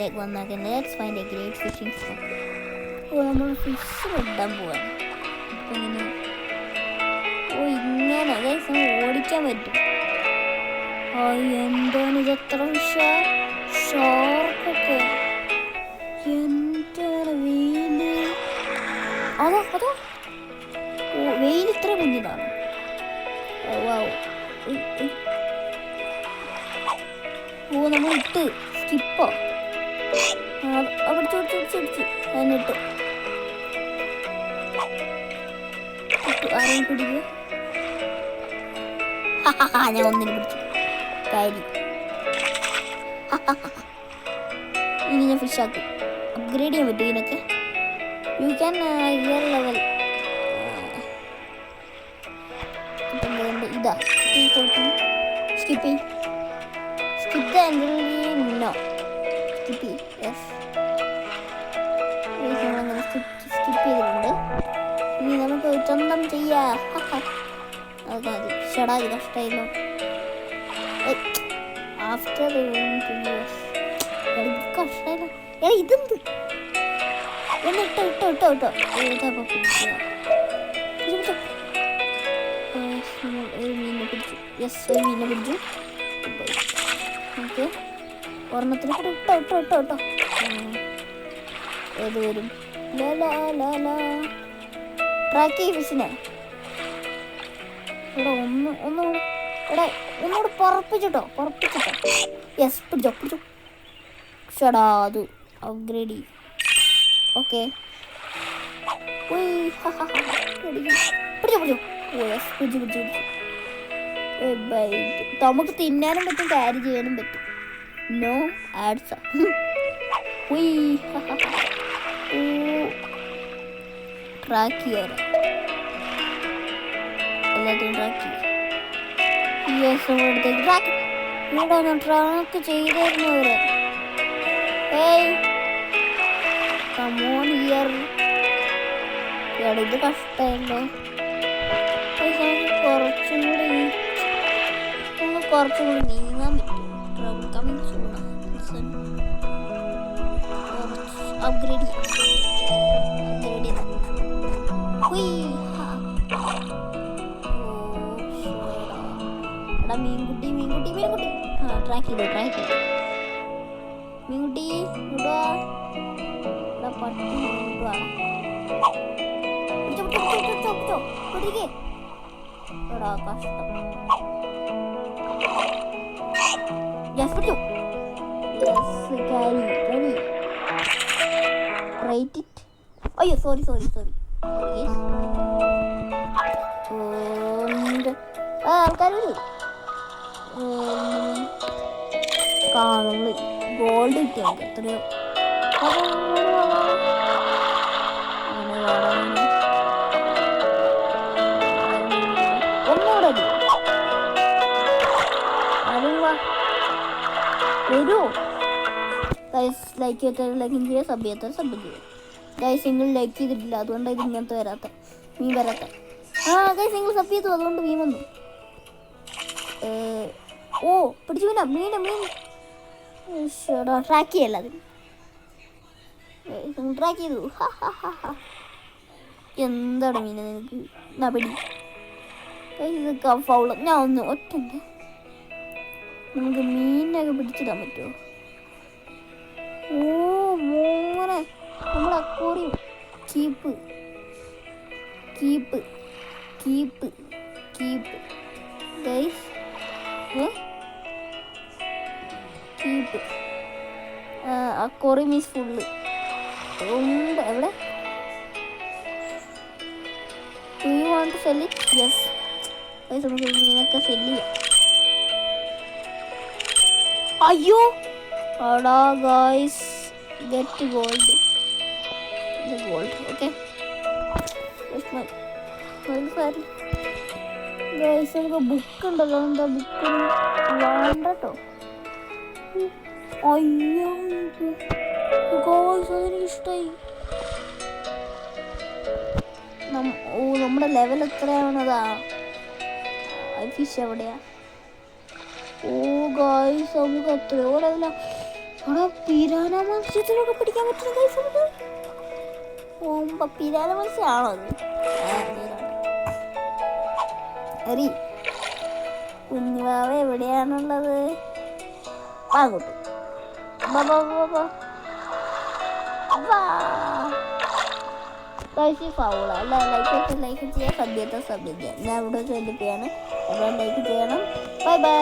സ്പോണിലേക്ക് വന്നേക്കുന്നത് let's find a great fishing spawn ഓ നമ്മൾ fish ഇടാൻ പോവാണ് അപ്പൊ ഇങ്ങനെ ഓ ഇങ്ങനെ നമുക്ക് ഓടിക്കാൻ പറ്റും. ആ എന്താണ് ഇത് എത്ര ഷാർക്കൊക്കെ എന്താണ് വെയിൽ അതോ അതോ? ഓ വെയിൽ ഇത്ര കുഞ്ഞിതാണ് ഓ വൗ. ഓ നമ്മൾ ഇട്ട് സ്കിപ്പോ? പിടിച്ചു പിടിച്ചു പിടിച്ചു ഇട്ടു. ആരെയും പിടിക്കുക ഞാൻ ഒന്നിനെ പിടിച്ചു കാരി ഇനി ഞാൻ ഫിഷ് ആക്കും അപ്ഗ്രേഡ് ചെയ്യാൻ പറ്റും ഇതിനൊക്കെ യു ക്യാൻ ഇയർ ലെവൽ ഇതാ സ്കിപ്പ് ചെയ്യും skip the no skip yes നമ്മളങ്ങനെ സ്കിപ്പ് ചെയ്തിട്ടുണ്ട്. ഇനി നമുക്ക് സ്വന്തം ചെയ്യാം. അത് മതി ഷടാ ഇത് കഷ്ടമായിരുന്നു ആഫ്റ്റർ കഷ്ടമായിരുന്നു ഏ ഇതെന്ത്? ഒന്ന് ഇട്ടോ ഇട്ടോ ഇട്ടോ ഇട്ടോ. പിടിക്കുക പിടിച്ചോ, ഒരു മീനിനെ പിടിച്ചു. യെസ് ഒരു മീനിനെ പിടിച്ചു. ഓക്കെ. ഒരെണ്ണത്തിന് ഇട്ടോ ഇട്ടോ ഇട്ടോ ഏത് വരും? ട്രാക്ക് ഒന്ന് ഒന്നുകൂടെ ഒന്നുകൂടെ പുറപ്പിച്ചിട്ടോ പുറപ്പിച്ചിട്ടോ. യെസ് പിടിച്ചോ പിടിച്ചോ. അത് അപ്ഗ്രേഡ് ചെയ്യും. Okay yes. നമുക്ക് തിന്നാനും പറ്റും കാര്യം ചെയ്യാനും പറ്റും. നോ ആഡ്സ് ട്രാക്ക് ചെയ്യാറ് എല്ലാത്തിനും ട്രാക്ക് ചെയ്യും യെസ് ഇവിടുത്തേക്ക് ട്രാക്ക് ഇവിടെ ട്രാക്ക് ചെയ്തായിരുന്നു അവർ ഏയ് കമോൺ ഇയർ എടാ ഇത് കഷ്ടമല്ലോ കുറച്ചും കൂടി. കുറച്ചും കൂടി നീങ്ങാൻ മീൻകുട്ടി ഇങ്ങോട്ട് വാ എടാ പട്ടി ഇങ്ങോട്ട് വാ പിടിച്ചോ പിടിച്ചോ പിടിച്ചോ പിടിച്ചോ പിടിക്കേ എടാ കഷ്ടം യെസ് പിടിച്ചു yes carry carry right it അയ്യോ സോറി സോറി സോറി ആ ആൾക്കാർ കാണുന്നു. ഗോൾഡ് കിട്ടി നമുക്ക് എത്രയോ. ഒന്നുകൂടെ. വരൂ. ഗൈസ് ലൈക്ക് ചെയ്താൽ ലൈക്കും ചെയ്യുക സബ് ചെയ്യാത്ത സബ് ചെയ്യുക ഗൈസ് നിങ്ങൾ ലൈക്ക് ചെയ്തിട്ടില്ല. അതുകൊണ്ടാണ് ഇത് ഇങ്ങനത്തെ വരാത്ത. മീൻ വരാത്ത. ആ ഗൈസ് നിങ്ങൾ സബ് ചെയ്തു. അതുകൊണ്ട് മീൻ വന്നു. ഓ പിടിച്ചു മീന. മീന മീൻ അത്. ട്രാക്ക് ഹാ. എന്താണ് മീന നിനക്ക്? എന്നാ പിടി. ഇതൊക്കെ ഫൗൾ ഞാൻ ഒന്ന് ഒറ്റണ്ട് നമുക്ക് മീനൊക്കെ പിടിച്ചിടാൻ പറ്റുമോ ഓ മോനെ. നമ്മൾ aquarium keep. Keep. Keep. Keep. Guys keep aquarium means full ഉണ്ട്. എവിടെ? Do you want to sell it yes നമുക്ക് ഇതിനൊക്കെ സെൽ ചെയ്യാം. അയ്യോ! അടാ guys get gold gold okay guys എനിക്ക് ബുക്ക് ഉണ്ടല്ലോ എന്താ ബുക്ക് വേണ്ട കേട്ടോ അയ്യോ ഗോൾസ് അതെനിക്ക് ഇഷ്ടമായി. ഓ നമ്മുടെ ലെവൽ എത്രയാണതാ? ഫിഷ് എവിടെയാ? ഓ ഗായ്സ് നമുക്ക് എത്രയോ ലെവല അവിടെ പിരാന മത്സ്യത്തിനൊക്കെ പിടിക്കാൻ പറ്റുന്ന guys നമുക്ക്? ഓമ്പ പിരാന മത്സ്യമാണോ അത്. എറി കുഞ്ഞുവാവ എവിടെയാണുള്ളത്? അങ്ങോട്ട് ബാ, ബാ, ബാ, ബാ. വാ. Guys, ഈ ഫൗള അല്ല ലൈക്ക് ലൈക്ക് ചെയ്യുക സബ്ജക്റ്റ് സബ്ജക്റ്റ് ഞാൻ ഇവിടെ ചോദിക്കുകയാണ് അപ്പോൾ ലൈക്ക് ചെയ്യണം ബൈ ബൈ